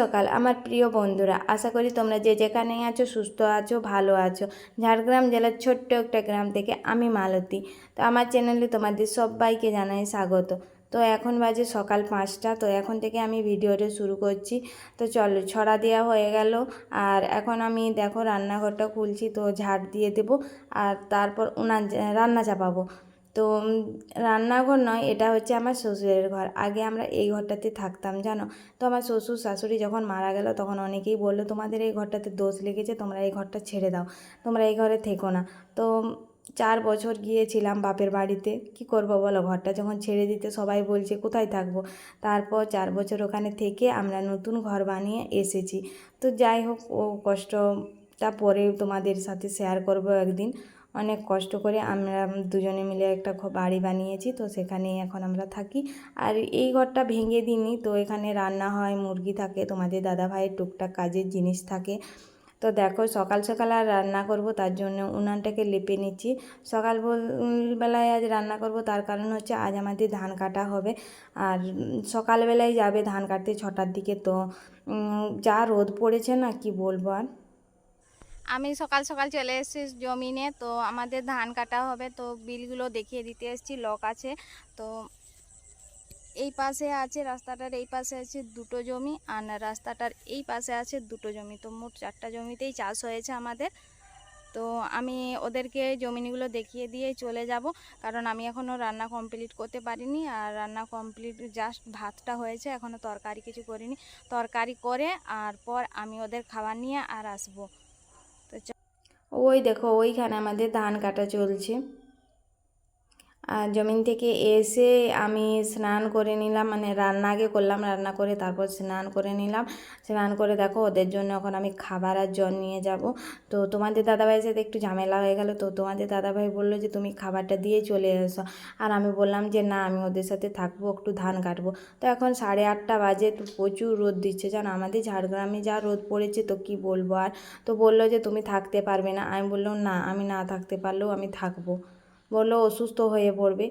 সকাল, আমার প্রিয় বন্ধুরা। আশা করি তোমরা যে যেখানেই আছো, সুস্থ আছো, ভালো আছো। ঝাড়গ্রাম জেলার ছোট্ট একটা গ্রাম থেকে আমি মালতী। তো আমার চ্যানেলে তোমাদের সবাইকে জানাই স্বাগত। তো এখন বাজে সকাল পাঁচটা, তো এখন থেকে আমি ভিডিওটা শুরু করছি। তো চলো, ছড়া দেওয়া হয়ে গেল। আর এখন আমি দেখো, রান্নাঘরটা খুলছি, তো ঝাড় দিয়ে দেবো। আর তারপর উনান, রান্না চাপাবো। তো রান্নাঘর নয়, এটা হচ্ছে আমার শ্বশুরের ঘর। আগে আমরা এই ঘরটাতে থাকতাম, জানো? তো আমার শ্বশুর শাশুড়ি যখন মারা গেল, তখন অনেকেই বলল, তোমাদের এই ঘরটাতে দোষ লেগেছে, তোমরা এই ঘরটা ছেড়ে দাও, তোমরা এই ঘরে থেকো না। তো চার বছর গিয়েছিলাম বাপের বাড়িতে। কি করব বলো, ঘরটা যখন ছেড়ে দিতে সবাই বলছে, কোথায় থাকব? তারপর চার বছর ওখানে থেকে আমরা নতুন ঘর বানিয়ে এসেছি। তো যাই হোক, ও কষ্টটা পরে তোমাদের সাথে শেয়ার করব একদিন। অনেক কষ্ট করে আমরা দুজনে মিলে একটা বাড়ি বানিয়েছি, তো সেখানেই এখন আমরা থাকি। আর এই ঘরটা ভেঙে দিইনি, তো এখানে রান্না হয়, মুরগি থাকে, তোমাদের দাদা ভাইয়ের টুকটাক কাজের জিনিস থাকে। তো দেখো, সকাল সকাল আর রান্না করব, তার জন্য উনানটাকে লেপে নিচ্ছি। সকাল বেলায় আজ রান্না করব, তার কারণ হচ্ছে আজ আমাদের ধান কাটা হবে। আর সকালবেলায় যাবে ধান কাটতে ছটার দিকে, তো যা রোদ পড়েছে না, কি বলব আর? আমি সকাল সকাল চলে এসেছি জমিনে, তো আমাদের ধান কাটা হবে, তো বিলগুলো দেখিয়ে দিতে এসেছি, লক আছে। তো এই পাশে আছে, রাস্তাটার এই পাশে আছে দুটো জমি, আর রাস্তাটার এই পাশে আছে দুটো জমি। তো মোট চারটা জমিতেই চাষ হয়েছে আমাদের। তো আমি ওদেরকে জমিনিগুলো দেখিয়ে দিয়ে চলে যাব, কারণ আমি এখনও রান্না কমপ্লিট করতে পারিনি, আর রান্না কমপ্লিট জাস্ট ভাতটা হয়েছে এখনও তরকারি কিছু করিনি। তরকারি করে, আর পর আমি ওদের খাবার নিয়ে আর আসব। ওই দেখো ওইখানে আমাদের ধান কাটা চলছে। জমিন থেকে এসে আমি স্নান করে নিলাম মানে রান্না আগে করলাম, রান্না করে তারপর স্নান করে নিলাম। স্নান করে দেখো, ওদের জন্য এখন আমি খাবার আর জল নিয়ে যাব। তো তোমাদের দাদাভাইয়ের সাথে একটু ঝামেলা হয়ে গেল, তো তোমাদের দাদাভাই বলল যে, তুমি খাবারটা দিয়ে চলে এসো। আর আমি বললাম যে, না, আমি ওদের সাথে থাকব, একটু ধান কাটবো। তো এখন সাড়ে আটটা বাজে, তো প্রচুর রোদ দিচ্ছে। জানো, আমাদের ঝাড়গ্রামে যা রোদ পড়েছে, তো কি বলব আর? তো বলল যে, তুমি থাকতে পারবে না। আমি বললাম, না, আমি না থাকতে পারলেও আমি থাকব। বলল, অসুস্থ হয়ে পড়বে।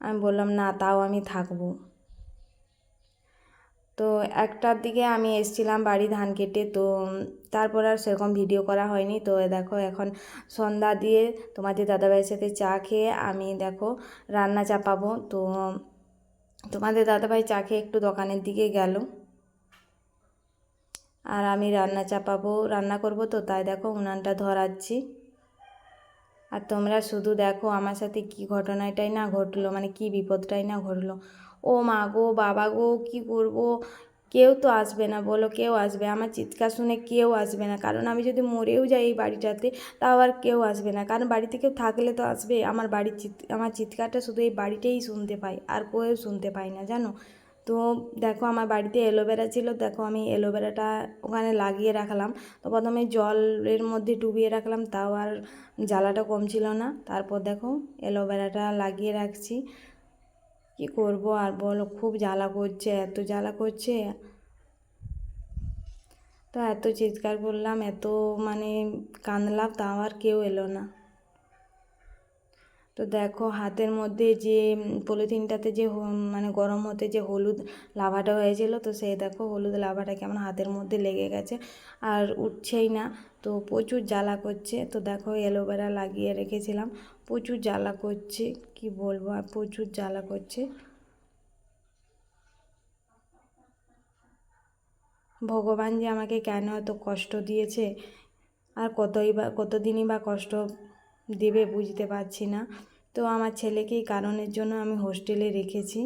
আমি বললাম, না, তাও আমি থাকব। তো একটার দিকে আমি এসছিলাম বাড়ি ধান কেটে, তো তারপর আর সেরকম ভিডিও করা হয়নি। তো দেখো, এখন সন্ধ্যা দিয়ে তোমাদের দাদাভাইয়ের সাথে চা খেয়ে আমি দেখো রান্না চাপাবো। তো তোমাদের দাদাভাই চা খেয়ে একটু দোকানের দিকে গেল। আর আমি রান্না চাপাবো, রান্না করব তো, তাই দেখো উনানটা ধরাচ্ছি। আর তোমরা শুধু দেখো আমার সাথে কি ঘটনাটাই না ঘটলো মানে কি বিপদটাই না ঘটলো। ও মা গো, বাবা গো, কি করব? কেউ তো আসবে না বলো, কেউ আসবে আমার চিৎকার শুনে কেউ আসবে না। কারণ আমি যদি মরেও যাই এই বাড়িটাতে, তাও আর কেউ আসবে না। কারণ বাড়িতে কেউ থাকলে তো আসবে। আমার বাড়ির চিৎ, আমার চিৎকারটা শুধু এই বাড়িতেই শুনতে পাই আর কেউ শুনতে পাই না, জানো? তো দেখো আমার বাড়িতে অ্যালোভেরা ছিল, দেখো আমি অ্যালোভেরাটা ওখানে লাগিয়ে রাখলাম। তো প্রথমে জলের মধ্যে ডুবিয়ে রাখলাম, তাও আর জ্বালাটা কম ছিল না। তারপর দেখো অ্যালোভেরাটা লাগিয়ে রাখছি। কি করব আর বলো, খুব জ্বালা করছে, এত জ্বালা করছে। তো এত চিৎকার করলাম, এত মানে কাঁদলাম, তাও আর কেউ এলো না। তো দেখো হাতের মধ্যে যে পলিথিনটাতে যে মানে গরম হতে যে হলুদ লাভাটা হয়েছিল, তো সেই দেখো হলুদ লাভাটা কেমন হাতের মধ্যে লেগে গেছে আর উঠছেই না। তো প্রচুর জ্বালা করছে। তো দেখো অ্যালোভেরা লাগিয়ে রেখেছিলাম। প্রচুর জ্বালা করছে। কি বলব আর প্রচুর জ্বালা করছে। ভগবান যে আমাকে কেন এত কষ্ট দিয়েছে? আর কতই বা, কতদিনই বা কষ্ট দেবে বুঝতে পারছি না। তো আমার ছেলেকে এই কারণের জন্য আমি হোস্টেলে রেখেছি।